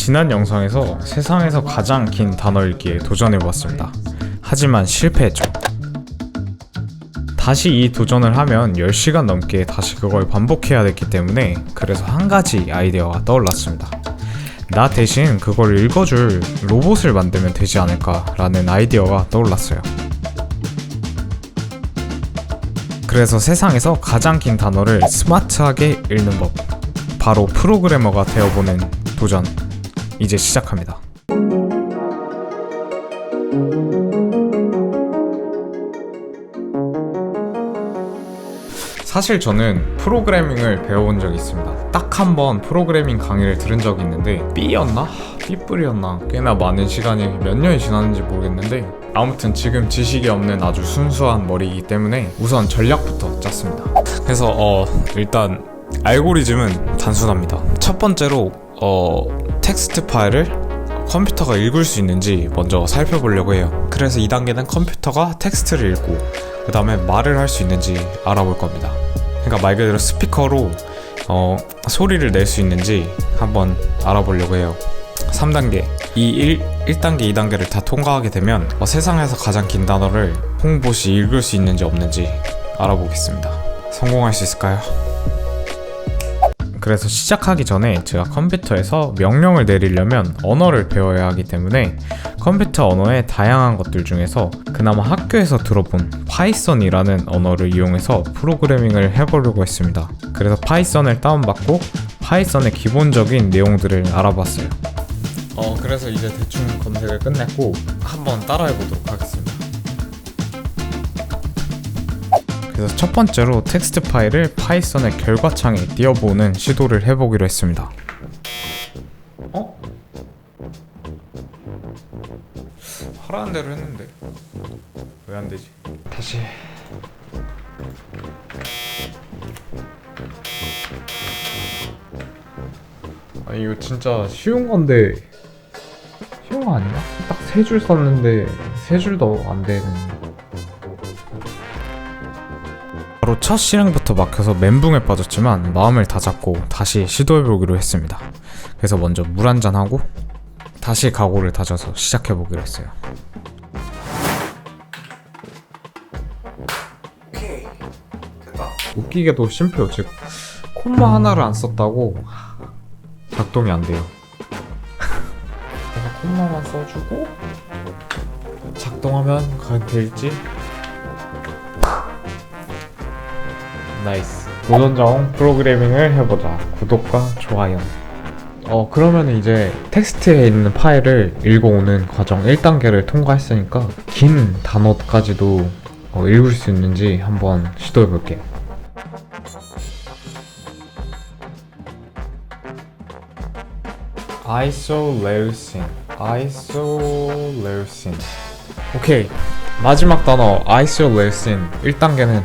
지난 영상에서 세상에서 가장 긴 단어 읽기에 도전해보았습니다. 하지만 실패했죠. 다시 이 도전을 하면 10시간 넘게 다시 그걸 반복해야 됐기 때문에 그래서 한 가지 아이디어가 떠올랐습니다. 나 대신 그걸 읽어줄 로봇을 만들면 되지 않을까라는 아이디어가 떠올랐어요. 그래서 세상에서 가장 긴 단어를 스마트하게 읽는 법. 바로 프로그래머가 되어보는 도전. 이제 시작합니다. 사실 저는 프로그래밍을 배워본 적이 있습니다. 딱 한 번 프로그래밍 강의를 들은 적이 있는데 B였나? B뿔이었나? 꽤나 많은 시간이 몇 년이 지났는지 모르겠는데 아무튼 지금 지식이 없는 아주 순수한 머리이기 때문에 우선 전략부터 짰습니다. 그래서 어 일단 알고리즘은 단순합니다. 첫 번째로 어 텍스트 파일을 컴퓨터가 읽을 수 있는지 먼저 살펴보려고 해요. 그래서 2단계는 컴퓨터가 텍스트를 읽고 그 다음에 말을 할 수 있는지 알아볼 겁니다. 그러니까 말 그대로 스피커로 어, 소리를 낼 수 있는지 한번 알아보려고 해요. 3단계. 이 1, 1단계, 2단계를 다 통과하게 되면 어, 세상에서 가장 긴 단어를 홍보시 읽을 수 있는지 없는지 알아보겠습니다. 성공할 수 있을까요? 그래서 시작하기 전에 제가 컴퓨터에서 명령을 내리려면 언어를 배워야 하기 때문에 컴퓨터 언어의 다양한 것들 중에서 그나마 학교에서 들어본 파이썬이라는 언어를 이용해서 프로그래밍을 해보려고 했습니다. 그래서 파이썬을 다운받고 파이썬의 기본적인 내용들을 알아봤어요. 어, 그래서 이제 대충 검색을 끝냈고 한번 따라해 보도록 하겠습니다. 그래서 첫 번째로 텍스트 파일을 파이썬의 결과창에 띄워보는 시도를 해보기로 했습니다. 어? 하라는 대로 했는데 왜 안 되지? 다시 아니 이거 진짜 쉬운 건데 쉬운 거 아니야? 딱 세 줄 썼는데 세 줄도 안 되는 바로 첫 실행부터 막혀서 멘붕에 빠졌지만 마음을 다잡고 다시 시도해보기로 했습니다. 그래서 먼저 물 한잔 하고 다시 각오를 다져서 시작해보기로 했어요. 오케이 됐다. 웃기게도 심표 즉 콤마 하나를 안 썼다고 작동이 안 돼요. 콤마만 써주고 작동하면 과연 될지 나이스. 도전자용 프로그래밍을 해보자. 구독과 좋아요. 어 그러면 이제 텍스트에 있는 파일을 읽어오는 과정 1단계를 통과했으니까 긴 단어까지도 어, 읽을 수 있는지 한번 시도해 볼게요. isoleucine isoleucine 오케이. 마지막 단어 isoleucine 1단계는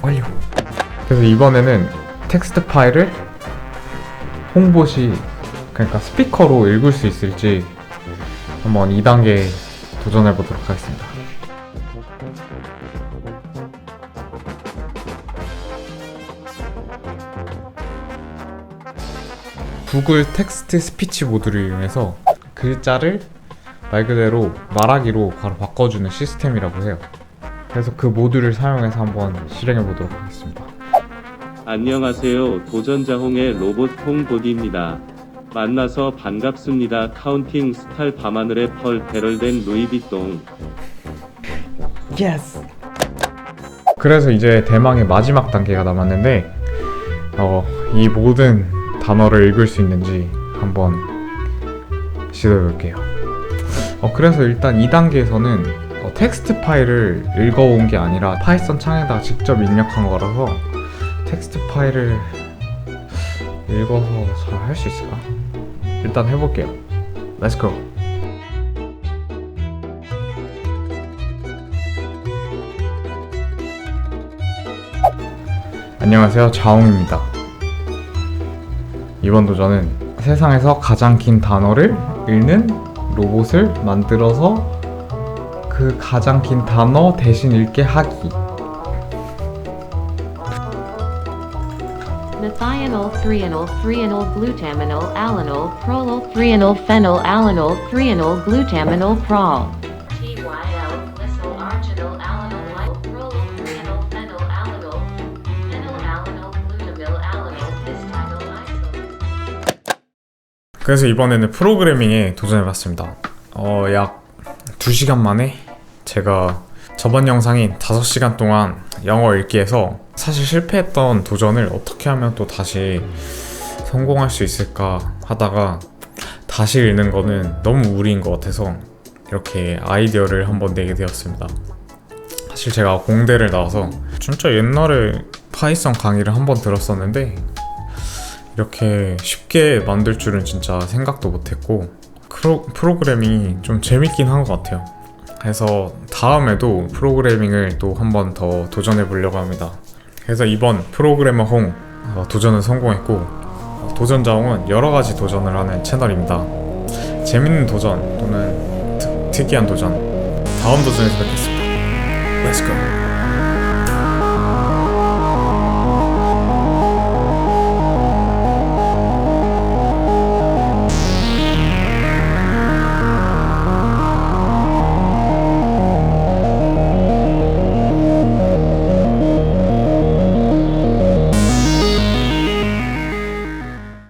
완료 그래서 이번에는 텍스트 파일을 홍보시 그러니까 스피커로 읽을 수 있을지 한번 2단계 도전해 보도록 하겠습니다. 구글 텍스트 스피치 모드를 이용해서 글자를 말 그대로 말하기로 바로 바꿔주는 시스템이라고 해요. 그래서 그 모듈을 사용해서 한번 실행해 보도록 하겠습니다. 안녕하세요. 도전자홍의 로봇 홍보디입니다. 만나서 반갑습니다. 카운팅 스탈 밤하늘의 펄 배럴된 루이비통. 예스. 그래서 이제 대망의 마지막 단계가 남았는데 어, 이 모든 단어를 읽을 수 있는지 한번 시도해 볼게요. 어, 그래서 일단 2단계에서는 어, 텍스트 파일을 읽어온 게 아니라 파이썬 창에다가 직접 입력한 거라서 텍스트 파일을 읽어서 잘 할 수 있을까? 일단 해볼게요. Let's go. 안녕하세요. 자홍입니다. 이번 도전은 세상에서 가장 긴 단어를 읽는 로봇을 만들어서 그 가장 긴 단어 대신 읽게 하기. Methionol, threonol, threonol, glutaminol, alanol, prolol, threonol, phenyl, alanol, threonol, glutaminol, prol. TYL, glycol, arginol, alanol, prolol, threonol, phenyl, alanol, phenyl, alanol, glutamyl, alanol, histidyl, isol. 그래서 이번에는 프로그래밍에 도전해봤습니다. 어, 약 2시간 만에 제가 저번 영상인 5시간 동안 영어 읽기에서 사실 실패했던 도전을 어떻게 하면 또 다시 성공할 수 있을까 하다가 다시 읽는 거는 너무 무리인 것 같아서 이렇게 아이디어를 한번 내게 되었습니다. 사실 제가 공대를 나와서 진짜 옛날에 파이썬 강의를 한번 들었었는데 이렇게 쉽게 만들 줄은 진짜 생각도 못했고 프로, 프로그래밍이 좀 재밌긴 한 것 같아요. 그래서 다음에도 프로그래밍을 또 한번 더 도전해 보려고 합니다. 그래서 이번 프로그래머 홍 어, 도전은 성공했고 어, 도전자 홍은 여러 가지 도전을 하는 채널입니다. 재밌는 도전 또는 특, 특이한 도전 다음 도전에서 뵙겠습니다. Let's go.